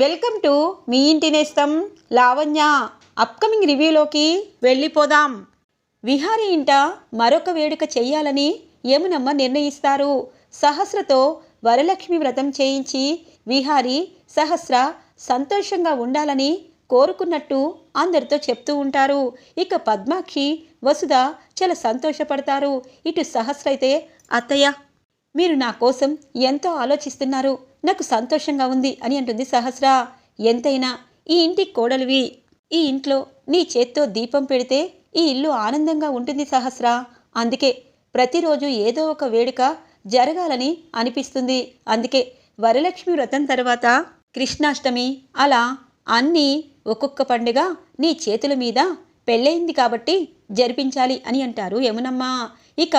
Welcome to me ఇంటి నేస్తం Lavanya. Upcoming రివ్యూలోకి వెళ్ళిపోదాం. విహారి ఇంట మరొక వేడుక చేయాలని యమునమ్మ నిర్ణయిస్తారు. సహస్రతో వరలక్ష్మి వ్రతం చేయించి విహారి సహస్ర సంతోషంగా ఉండాలని కోరుకున్నట్టు అందరితో చెప్తూ ఉంటారు. ఇక పద్మాక్షి వసుధ చాలా సంతోషపడతారు. ఇటు సహస్ర అయితే అత్తయ్య మీరు నా కోసం ఎంతో ఆలోచిస్తున్నారు. నాకు సంతోషంగా ఉంది అని అంటుంది సహస్ర. ఎంతైనా ఈ ఇంటి కోడలివి. ఈ ఇంట్లో నీ చేత్తో దీపం పెడితే ఈ ఇల్లు ఆనందంగా ఉంటుంది సహస్ర. అందుకే ప్రతిరోజు ఏదో ఒక వేడుక జరగాలని అనిపిస్తుంది. అందుకే వరలక్ష్మి వ్రతం తర్వాత కృష్ణాష్టమి అలా అన్నీ ఒక్కొక్క పండుగ నీ చేతుల మీద పెళ్ళయింది కాబట్టి జరిపించాలి అని అంటారు యమునమ్మ. ఇక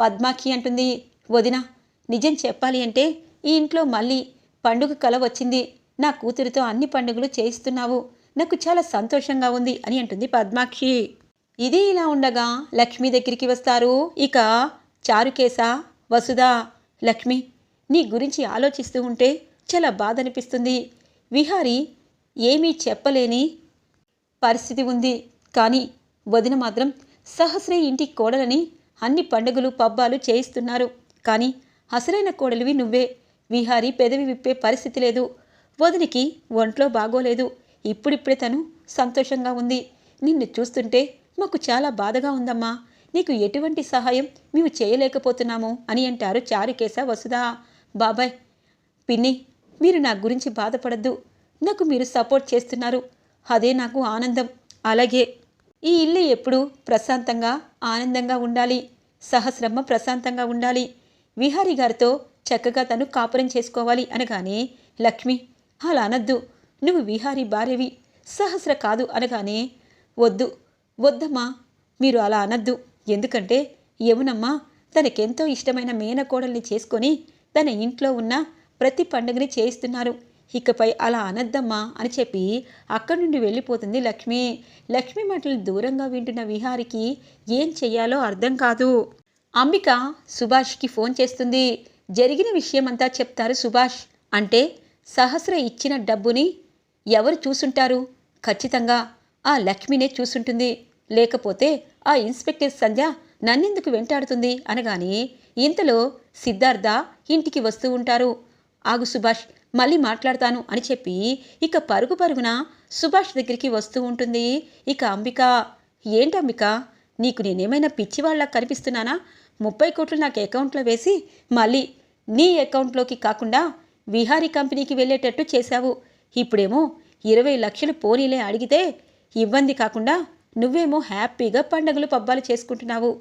పద్మాక్షి అంటుంది వదిన నిజం చెప్పాలి అంటే ఈ ఇంట్లో మళ్ళీ పండుగ కల వచ్చింది. నా కూతురితో అన్ని పండుగలు చేయిస్తున్నావు. నాకు చాలా సంతోషంగా ఉంది అని అంటుంది పద్మాక్షి. ఇది ఇలా ఉండగా లక్ష్మి దగ్గరికి వస్తారు. ఇక చారుకేశ వసుధ లక్ష్మి నీ గురించి ఆలోచిస్తూ ఉంటే చాలా బాధ అనిపిస్తుంది విహారి ఏమీ చెప్పలేని పరిస్థితి ఉంది. కానీ వదిన మాత్రం సహస్రే ఇంటి కోడలని అన్ని పండుగలు పబ్బాలు చేయిస్తున్నారు. కానీ అసలైన కోడలివి నువ్వే. విహారి పెదవి విప్పే పరిస్థితి లేదు. వదినికి ఒంట్లో బాగోలేదు. ఇప్పుడిప్పుడే తను సంతోషంగా ఉంది. నిన్ను చూస్తుంటే మాకు చాలా బాధగా ఉందమ్మా. నీకు ఎటువంటి సహాయం మేము చేయలేకపోతున్నాము అని అంటారు చారుకేశ వసుదా బాబాయ్ పిన్ని మీరు నా గురించి బాధపడద్దు. నాకు మీరు సపోర్ట్ చేస్తున్నారు. అదే నాకు ఆనందం. అలాగే ఈ ఇల్లు ఎప్పుడూ ప్రశాంతంగా ఆనందంగా ఉండాలి. సహస్రమ్మ ప్రశాంతంగా ఉండాలి. విహారి గారితో చక్కగా తను కాపురం చేసుకోవాలి అనగానే లక్ష్మి అలా అనద్దు. నువ్వు విహారీ భార్యవి సహస్ర కాదు అనగానే వద్దు వద్దమ్మా మీరు అలా అనద్దు. ఎందుకంటే యమునమ్మ తనకెంతో ఇష్టమైన మేనకోడల్ని చేసుకొని తన ఇంట్లో ఉన్న ప్రతి పండుగని చేయిస్తున్నారు. ఇకపై అలా అనద్దమ్మా అని చెప్పి అక్కడి నుండి వెళ్ళిపోతుంది లక్ష్మి. లక్ష్మి మాటలు దూరంగా వింటున్న విహారికి ఏం చెయ్యాలో అర్థం కాదు. అంబిక సుభాష్కి ఫోన్ చేస్తుంది. జరిగిన విషయమంతా చెప్తారు సుభాష్. అంటే సహస్ర ఇచ్చిన డబ్బుని ఎవరు చూసుంటారు? ఖచ్చితంగా ఆ లక్ష్మినే చూసుంటుంది. లేకపోతే ఆ ఇన్స్పెక్టర్ సంధ్య నన్నెందుకు వెంటాడుతుంది అనగానే ఇంతలో సిద్ధార్థ ఇంటికి వస్తూ ఉంటారు. ఆగు సుభాష్ మళ్ళీ మాట్లాడతాను అని చెప్పి ఇక పరుగు పరుగున సుభాష్ దగ్గరికి వస్తూ ఉంటుంది. ఇక అంబిక ఏంటి అంబిక? నీకు నేనేమైనా పిచ్చివాళ్ళ కనిపిస్తున్నానా? ముప్పై కోట్లు నాకు అకౌంట్లో వేసి మళ్ళీ నీ అకౌంట్లోకి కాకుండా విహారీ కంపెనీకి వెళ్ళేటట్టు చేశావు. ఇప్పుడేమో ఇరవై లక్షలు పోనీలే అడిగితే ఇబ్బంది కాకుండా నువ్వేమో హ్యాపీగా పండగలు పబ్బాలు చేసుకుంటున్నావు.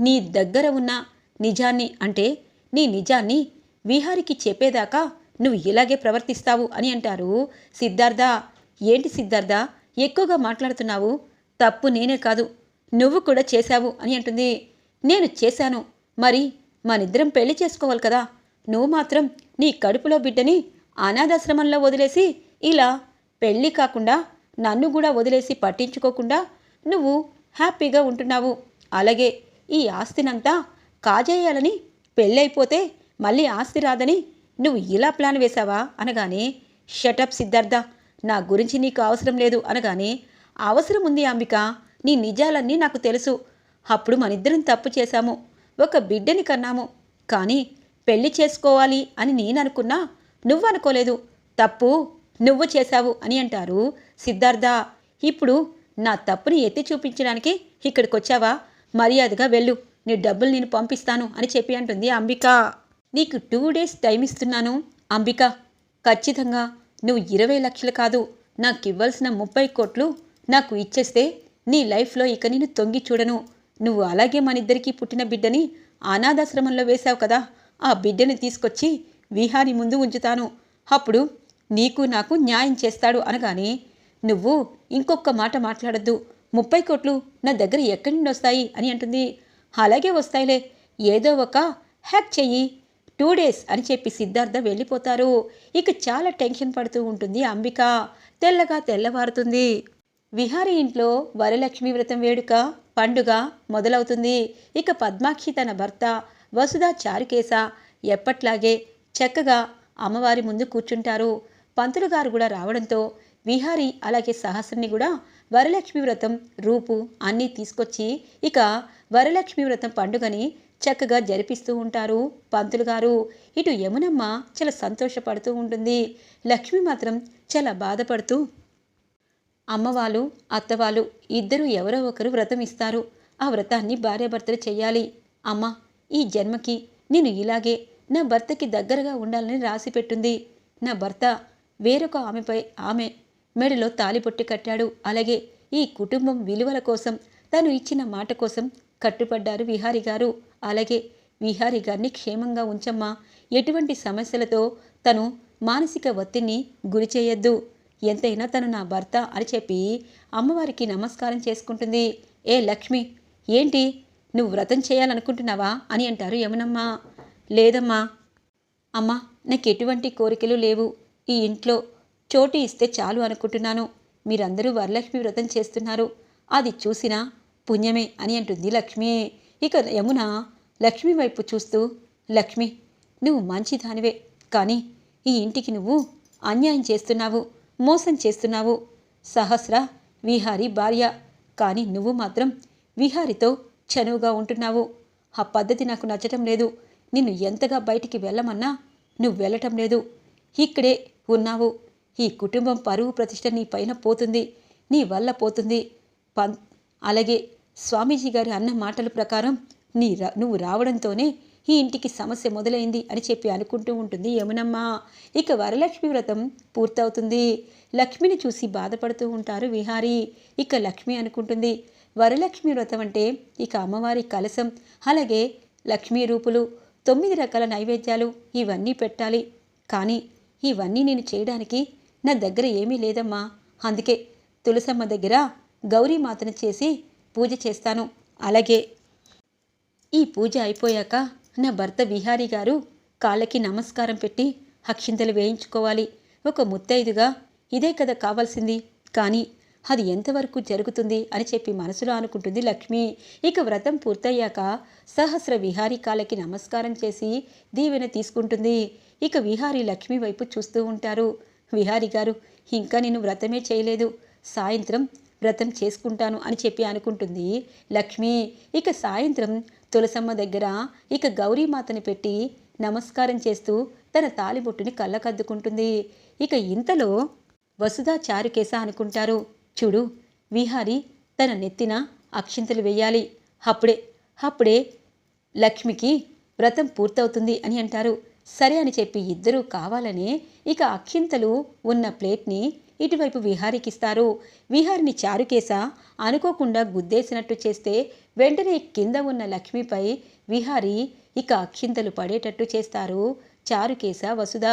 నీ దగ్గర ఉన్న నిజాన్ని అంటే నీ నిజాన్ని విహారికి చెప్పేదాకా నువ్వు ఇలాగే ప్రవర్తిస్తావు అని అంటారు. సిద్ధార్థ ఏంటి సిద్ధార్థ? ఎక్కువగా మాట్లాడుతున్నావు. తప్పు నేనే కాదు. నువ్వు కూడా చేశావు అని అంటుంది. నేను చేశాను. మరి మనిద్దరం పెళ్ళి చేసుకోవాలి కదా. నువ్వు మాత్రం నీ కడుపులో బిడ్డని అనాథాశ్రమంలో వదిలేసి ఇలా పెళ్ళి కాకుండా నన్ను కూడా వదిలేసి పట్టించుకోకుండా నువ్వు హ్యాపీగా ఉంటున్నావు. అలాగే ఈ ఆస్తినంతా కాజేయాలని పెళ్ళైపోతే మళ్ళీ ఆస్తి రాదని నువ్వు ఇలా ప్లాన్ వేశావా? అనగానే షటప్ సిద్ధార్థ నా గురించి నీకు అవసరం లేదు. అనగానే అవసరం ఉంది అంబిక నీ నిజాలన్నీ నాకు తెలుసు. అప్పుడు మనిద్దరం తప్పు చేశాము. ఒక బిడ్డని కన్నాము. కానీ పెళ్ళి చేసుకోవాలి అని నేను అనుకున్నా నువ్వు అనుకోలేదు తప్పు నువ్వు చేశావు అని అంటారు సిద్ధార్థ. ఇప్పుడు నా తప్పుని ఎత్తి చూపించడానికి ఇక్కడికి వచ్చావా మర్యాదగా వెళ్ళు. నీ డబ్బులు నేను పంపిస్తాను అని చెప్పి అంటుంది అంబిక. నీకు టూ డేస్ టైం ఇస్తున్నాను అంబిక. ఖచ్చితంగా నువ్వు ఇరవై లక్షలు కాదు నాకు ఇవ్వాల్సిన ముప్పై కోట్లు నాకు ఇచ్చేస్తే నీ లైఫ్లో ఇక నేను తొంగి చూడను. నువ్వు అలాగే మనిద్దరికీ పుట్టిన బిడ్డని అనాథాశ్రమంలో వేశావు కదా ఆ బిడ్డని తీసుకొచ్చి విహారి ముందు ఉంచుతాను. అప్పుడు నీకు నాకు న్యాయం చేస్తాడు అనగానే నువ్వు ఇంకొక మాట మాట్లాడద్దు. ముప్పై కోట్లు నా దగ్గర ఎక్కడి నుండి వస్తాయి అని అంటుంది. అలాగే వస్తాయిలే. ఏదో ఒక హ్యాక్ చెయ్యి. టూ డేస్ అని చెప్పి సిద్ధార్థ వెళ్ళిపోతారు. ఇక చాలా టెన్షన్ పడుతూ ఉంటుంది అంబిక. తెల్లగా తెల్లవారుతుంది. విహారీ ఇంట్లో వరలక్ష్మి వ్రతం వేడుక పండుగ మొదలవుతుంది. ఇక పద్మాక్షి తన భర్త వసుధ చారుకేశ ఎప్పట్లాగే చక్కగా అమ్మవారి ముందు కూర్చుంటారు. పంతులు గారు కూడా రావడంతో విహారి అలాగే సహస్రని కూడా వరలక్ష్మి వ్రతం రూపు అన్నీ తీసుకొచ్చి ఇక వరలక్ష్మి వ్రతం పండుగని చక్కగా జరిపిస్తూ ఉంటారు పంతులు గారు. ఇటు యమునమ్మ చాలా సంతోషపడుతూ ఉంటుంది. లక్ష్మి మాత్రం చాలా బాధపడుతూ అమ్మవాళ్ళు అత్తవాళ్ళు ఇద్దరు ఎవరో ఒకరు వ్రతం ఇస్తారు. ఆ వ్రతాన్ని భార్యాభర్తలు చెయ్యాలి. అమ్మ ఈ జన్మకి నేను ఇలాగే నా భర్తకి దగ్గరగా ఉండాలని రాసి పెట్టుంది. నా భర్త వేరొక ఆమెపై ఆమె మెడలో తాలిపొట్టి కట్టాడు. అలాగే ఈ కుటుంబం విలువల కోసం తను ఇచ్చిన మాట కోసం కట్టుపడ్డారు విహారి గారు. అలాగే విహారి గారిని క్షేమంగా ఉంచమ్మా. ఎటువంటి సమస్యలతో తను మానసిక ఒత్తిడిని గురి చేయొద్దు ఎంతైనా తను నా భర్త అని చెప్పి అమ్మవారికి నమస్కారం చేసుకుంటుంది. ఏ లక్ష్మి ఏంటి? నువ్వు వ్రతం చేయాలనుకుంటున్నావా? అని అంటారు యమునమ్మా. లేదమ్మా. అమ్మా నాకు ఎటువంటి కోరికలు లేవు. ఈ ఇంట్లో చోటు ఇస్తే చాలు అనుకుంటున్నాను. మీరందరూ వరలక్ష్మి వ్రతం చేస్తున్నారు. అది చూసినా పుణ్యమే అని అంటుంది లక్ష్మి. ఇక యమున లక్ష్మి వైపు చూస్తూ లక్ష్మి నువ్వు మంచిదానివే కానీ ఈ ఇంటికి నువ్వు అన్యాయం చేస్తున్నావు. మోసం చేస్తున్నావు. సహస్ర విహారి భార్య కానీ నువ్వు మాత్రం విహారితో చనువుగా ఉంటున్నావు. ఆ పద్ధతి నాకు నచ్చటం లేదు. నిన్ను ఎంతగా బయటికి వెళ్ళమన్నా నువ్వు వెళ్ళటం లేదు. ఇక్కడే ఉన్నావు. ఈ కుటుంబం పరువు ప్రతిష్ట నీ పైన పోతుంది. నీ వల్ల పోతుంది. పం అలాగే స్వామీజీ గారి అన్న మాటల ప్రకారం నీ నువ్వు రావడంతోనే ఈ ఇంటికి సమస్య మొదలైంది అని చెప్పి అనుకుంటూ ఉంటుంది యమునమ్మ. ఇక వరలక్ష్మి వ్రతం పూర్తవుతుంది. లక్ష్మిని చూసి బాధపడుతూ ఉంటారు విహారీ. ఇక లక్ష్మి అనుకుంటుంది వరలక్ష్మి వ్రతం అంటే ఇక అమ్మవారి కలసం అలాగే లక్ష్మీ రూపులు తొమ్మిది రకాల నైవేద్యాలు ఇవన్నీ పెట్టాలి. కానీ ఇవన్నీ నేను చేయడానికి నా దగ్గర ఏమీ లేదమ్మా. అందుకే తులసమ్మ దగ్గర గౌరీమాతను చేసి పూజ చేస్తాను. అలాగే ఈ పూజ అయిపోయాక నా భర్త విహారీ గారు కాళ్ళకి నమస్కారం పెట్టి అక్షింతలు వేయించుకోవాలి. ఒక ముత్తైదుగా ఇదే కదా కావాల్సింది కానీ అది ఎంతవరకు జరుగుతుంది? అని చెప్పి మనసులో అనుకుంటుంది లక్ష్మి. ఇక వ్రతం పూర్తయ్యాక సహస్ర విహారీ కాళ్ళకి నమస్కారం చేసి దీవెన తీసుకుంటుంది. ఇక విహారీ లక్ష్మి వైపు చూస్తూ ఉంటారు. విహారీ గారు ఇంకా నేను వ్రతమే చేయలేదు. సాయంత్రం వ్రతం చేసుకుంటాను అని చెప్పి అనుకుంటుంది లక్ష్మి. ఇక సాయంత్రం తులసమ్మ దగ్గర ఇక గౌరీమాతని పెట్టి నమస్కారం చేస్తూ తన తాలిబొట్టుని కళ్ళకద్దుకుంటుంది. ఇక ఇంతలో వసుధా చారుకేశ అనుకుంటారు చూడు విహారి తన నెత్తిన అక్షింతలు వేయాలి. అప్పుడే అప్పుడే లక్ష్మికి వ్రతం పూర్తవుతుంది అని అంటారు. సరే అని చెప్పి ఇద్దరూ కావాలనే ఇక అక్షింతలు ఉన్న ప్లేట్ని ఇటువైపు విహారికి ఇస్తారు విహారిని చారుకేశ అనుకోకుండా గుద్దేసినట్టు చేస్తే వెంటనే కింద ఉన్న లక్ష్మిపై విహారి ఇక అక్షింతలు పడేటట్టు చేస్తారు. చారుకేశ వసుధ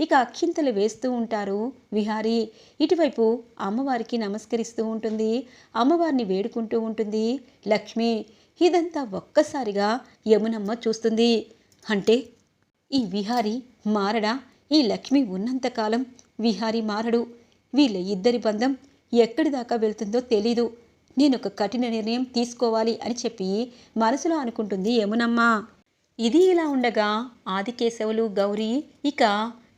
ఇక అక్షింతలు వేస్తూ ఉంటారు విహారి. ఇటువైపు అమ్మవారికి నమస్కరిస్తూ ఉంటుంది. అమ్మవారిని వేడుకుంటూ ఉంటుంది లక్ష్మి. ఇదంతా ఒక్కసారిగా యమునమ్మ చూస్తుంది. అంటే ఈ విహారి మారడా? ఈ లక్ష్మి ఉన్నంతకాలం విహారి మారడు. వీళ్ళ ఇద్దరి బంధం ఎక్కడి దాకా వెళ్తుందో తెలీదు. నేను ఒక కఠిన నిర్ణయం తీసుకోవాలి అని చెప్పి మనసులో అనుకుంటుంది ఏమునమ్మా ఇది ఇలా ఉండగా ఆదికేశవులు గౌరీ ఇక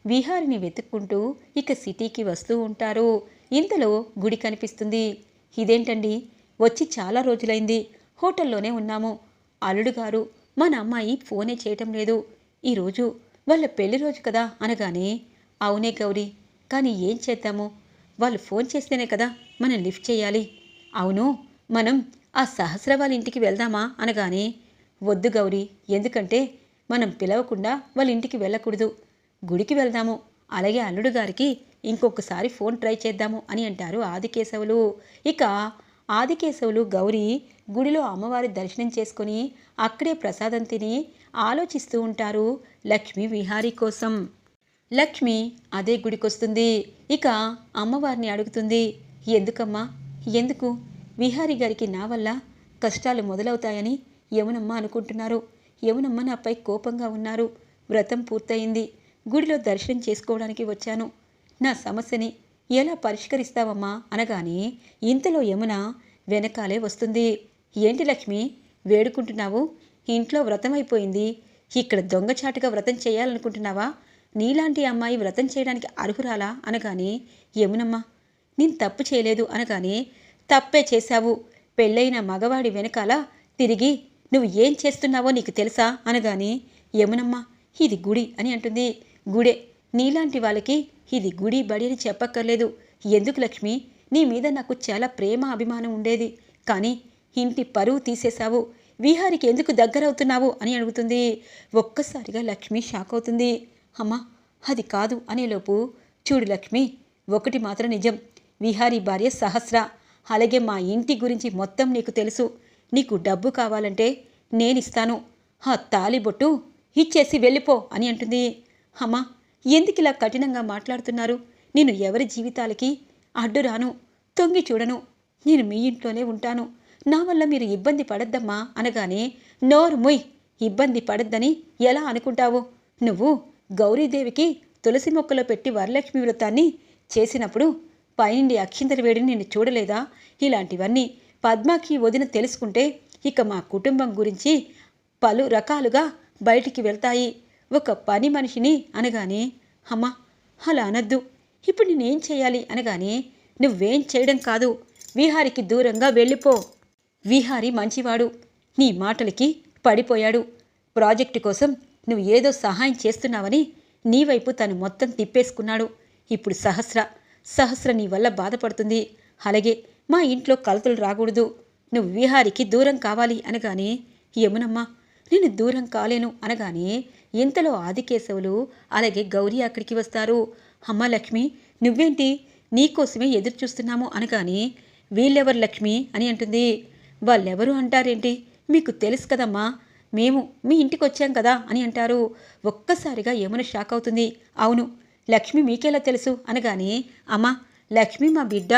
విహారిని వెతుక్కుంటూ ఇక సిటీకి వస్తూ ఉంటారు. ఇంతలో గుడి కనిపిస్తుంది. ఇదేంటండి? వచ్చి చాలా రోజులైంది. హోటల్లోనే ఉన్నాము. అల్లుడు గారు మన అమ్మాయి ఫోనే చేయటం లేదు. ఈరోజు వాళ్ళ పెళ్ళి రోజు కదా అనగానే అవునే గౌరీ కానీ ఏం చేద్దాము? వాళ్ళు ఫోన్ చేస్తేనే కదా మనం లిఫ్ట్ చేయాలి. అవును మనం ఆ సహస్ర వాళ్ళ ఇంటికి వెళ్దామా అనగానే వద్దు గౌరీ ఎందుకంటే మనం పిలవకుండా వాళ్ళ ఇంటికి వెళ్ళకూడదు. గుడికి వెళ్దాము. అలాగే అల్లుడు గారికి ఇంకొకసారి ఫోన్ ట్రై చేద్దాము అని అంటారు ఆదికేశవులు. ఇక ఆదికేశవులు గౌరీ గుడిలో అమ్మవారి దర్శనం చేసుకుని అక్కడే ప్రసాదం తిని ఆలోచిస్తూ ఉంటారు లక్ష్మి విహారీ కోసం. లక్ష్మి అదే గుడికొస్తుంది. ఇక అమ్మవారిని అడుగుతుంది ఎందుకమ్మా? ఎందుకు? విహారి గారికి నా వల్ల కష్టాలు మొదలవుతాయని యమునమ్మ అనుకుంటున్నారు. యమునమ్మ నాపై కోపంగా ఉన్నారు. వ్రతం పూర్తయింది. గుడిలో దర్శనం చేసుకోవడానికి వచ్చాను. నా సమస్యని ఎలా పరిష్కరిస్తావమ్మా? అనగానే ఇంతలో యమున వెనకాలే వస్తుంది. ఏంటి లక్ష్మి? వేడుకుంటున్నావు? ఇంట్లో వ్రతం అయిపోయింది. ఇక్కడ దొంగచాటుగా వ్రతం చేయాలనుకుంటున్నావా? నీలాంటి అమ్మాయి వ్రతం చేయడానికి అర్హురాలా? అనగానే ఏమునమ్మా? నేను తప్పు చేయలేదు అనగానే తప్పే చేశావు. పెళ్ళైన మగవాడి వెనకాల తిరిగి నువ్వు ఏం చేస్తున్నావో నీకు తెలుసా? అనగానే ఏమునమ్మా? ఇది గుడి అని అంటుంది. గుడే నీలాంటి వాళ్ళకి ఇది గుడి బడి అని చెప్పక్కర్లేదు. ఎందుకు లక్ష్మి? నీ మీద నాకు చాలా ప్రేమ అభిమానం ఉండేది. కానీ ఇంటి పరువు తీసేశావు. విహారికి ఎందుకు దగ్గరవుతున్నావు? అని అడుగుతుంది. ఒక్కసారిగా లక్ష్మి షాక్ అవుతుంది. అమ్మా అది కాదు అనేలోపు చూడు లక్ష్మి ఒకటి మాత్రం నిజం. విహారీ భార్య సహస్ర. అలాగే మా ఇంటి గురించి మొత్తం నీకు తెలుసు. నీకు డబ్బు కావాలంటే నేనిస్తాను. ఆ తాలిబొట్టు ఇచ్చేసి వెళ్ళిపో అని అంటుంది. అమ్మా ఎందుకు ఇలా కఠినంగా మాట్లాడుతున్నారు? నేను ఎవరి జీవితాలకి అడ్డు రాను తొంగి చూడను. నేను మీ ఇంట్లోనే ఉంటాను. నా వల్ల మీరు ఇబ్బంది పడద్దమ్మా అనగానే నోరు ముయ్. ఇబ్బంది పడద్దని ఎలా అనుకుంటావు? నువ్వు గౌరీదేవికి తులసి మొక్కలో పెట్టి వరలక్ష్మి వ్రతాన్ని చేసినప్పుడు పైనుండి అక్షింతల వేడిని నేను చూడలేదా? ఇలాంటివన్నీ పద్మాకి వదిన తెలుసుకుంటే ఇక మా కుటుంబం గురించి పలు రకాలుగా బయటికి వెళ్తాయి. ఒక పని మనిషిని అనగానే అమ్మా అలా అనద్దు. ఇప్పుడు నేనేం చేయాలి? అనగానే నువ్వేం చేయడం కాదు. విహారికి దూరంగా వెళ్ళిపో. విహారి మంచివాడు. నీ మాటలకి పడిపోయాడు. ప్రాజెక్టు కోసం నువ్వు ఏదో సహాయం చేస్తున్నావని నీ వైపు తను మొత్తం తిప్పేసుకున్నాడు. ఇప్పుడు సహస్ర సహస్ర నీ వల్ల బాధపడుతుంది. అలాగే మా ఇంట్లో కలతలు రాకూడదు. నువ్వు విహారికి దూరం కావాలి అనగానే యమునమ్మ నేను దూరం కాలేను. అనగానే ఇంతలో ఆదికేశవులు అలాగే గౌరీ అక్కడికి వస్తారు. అమ్మ లక్ష్మి నువ్వేంటి? నీకోసమే ఎదురు చూస్తున్నాము అనగానే వీళ్ళెవరు లక్ష్మి? అని అంటుంది. వాళ్ళెవరు అంటారేంటి? మీకు తెలుసు కదమ్మా. మేము మీ ఇంటికి వచ్చాం కదా అని అంటారు. ఒక్కసారిగా యమున షాక్ అవుతుంది. అవును లక్ష్మి మీకెలా తెలుసు? అనగానే అమ్మా లక్ష్మి మా బిడ్డ.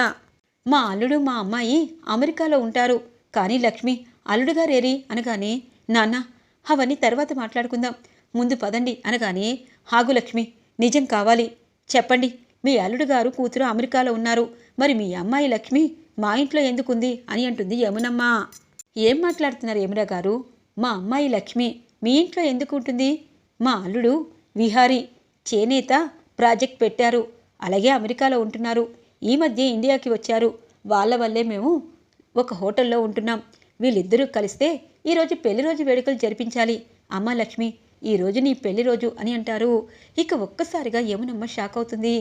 మా అల్లుడు మా అమ్మాయి అమెరికాలో ఉంటారు. కానీ లక్ష్మి అల్లుడు గారేరి అనగానే నాన్న అవన్నీ తర్వాత మాట్లాడుకుందాం. ముందు పదండి అనగానే హాగు లక్ష్మి నిజం కావాలి. చెప్పండి మీ అల్లుడు గారు కూతురు అమెరికాలో ఉన్నారు. మరి మీ అమ్మాయి లక్ష్మి మా ఇంట్లో ఎందుకుంది? అని అంటుంది యమునమ్మ. ఏం మాట్లాడుతున్నారు యమున గారు మా అమ్మాయి లక్ష్మి మీ ఇంట్లో ఎందుకు ఉంటుంది? మా అల్లుడు విహారీ చేనేత ప్రాజెక్ట్ పెట్టారు. అలాగే అమెరికాలో ఉంటున్నారు. ఈ మధ్య ఇండియాకి వచ్చారు. వాళ్ళ వల్లే మేము ఒక హోటల్లో ఉంటున్నాం. వీళ్ళిద్దరూ కలిస్తే ఈరోజు పెళ్ళి రోజు వేడుకలు జరిపించాలి. అమ్మ లక్ష్మి ఈరోజు నీ పెళ్ళి రోజు అని అంటారు. ఇక ఒక్కసారిగా యమునమ్మ షాక్ అవుతుంది.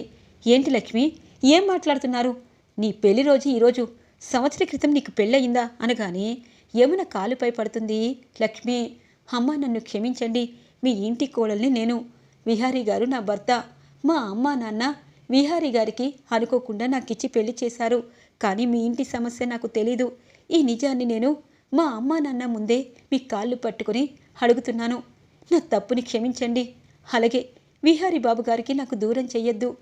ఏంటి లక్ష్మి ఏం మాట్లాడుతున్నారు? నీ పెళ్ళి రోజు ఈరోజు సంవత్సర క్రితం నీకు పెళ్ళయిందా? అనగానే యమున కాలుపై పడుతుంది. లక్ష్మి అమ్మ నన్ను క్షమించండి మీ ఇంటి కోడల్ని నేను. విహారీ గారు నా భర్త. మా అమ్మ నాన్న విహారీ గారికి అనుకోకుండా నాకు ఇచ్చి పెళ్ళి చేశారు. కానీ మీ ఇంటి సమస్య నాకు తెలీదు. ఈ నిజాన్ని నేను మా అమ్మ నాన్న ముందే మీ కాళ్ళు పట్టుకుని అడుగుతున్నాను. నా తప్పుని క్షమించండి. అలాగే విహారీ బాబు గారికి నాకు దూరం చెయ్యొద్దు.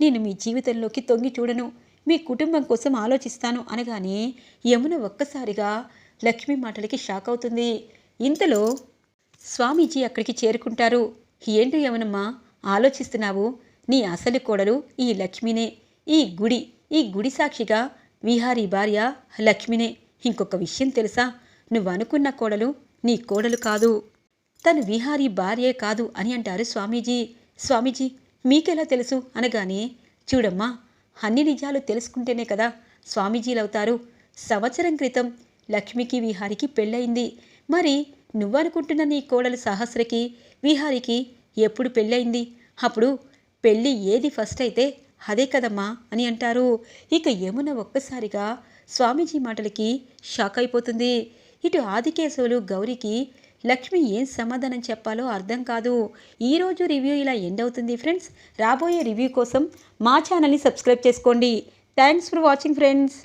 నేను మీ జీవితంలోకి తొంగి చూడను. మీ కుటుంబం కోసం ఆలోచిస్తాను అనగానే యమున ఒక్కసారిగా లక్ష్మి మాటలకి షాక్ అవుతుంది. ఇంతలో స్వామీజీ అక్కడికి చేరుకుంటారు. ఏంటి యమునమ్మా ఆలోచిస్తున్నావు. నీ అసలు కోడలు ఈ లక్ష్మినే. ఈ గుడి ఈ గుడి సాక్షిగా విహారీ భార్య లక్ష్మినే. ఇంకొక విషయం తెలుసా? నువ్వు అనుకున్న కోడలు నీ కోడలు కాదు. తను విహారీ భార్యే కాదు అని అంటారు స్వామీజీ. స్వామీజీ మీకెలా తెలుసు? అనగానే చూడమ్మా అన్ని నిజాలు తెలుసుకుంటేనే కదా స్వామీజీలవుతారు. సంవత్సరం క్రితం లక్ష్మికి విహారికి పెళ్ళయింది. మరి నువ్వనుకుంటున్న నీ కోడలు సహస్రకి విహారికి ఎప్పుడు పెళ్ళయింది? అప్పుడు పెళ్ళి ఏది ఫస్ట్ అయితే అదే కదమ్మా అని అంటారు. ఇక యమున ఒక్కసారిగా స్వామీజీ మాటలకి షాక్ అయిపోతుంది ఇటు ఆదికేశవులు గౌరికి లక్ష్మి ఏం సమాధానం చెప్పాలో అర్థం కాదు. ఈరోజు రివ్యూ ఇలా ఎండ్ అవుతుంది ఫ్రెండ్స్. రాబోయే రివ్యూ కోసం మా ఛానల్ని సబ్స్క్రైబ్ చేసుకోండి. Thanks for watching friends.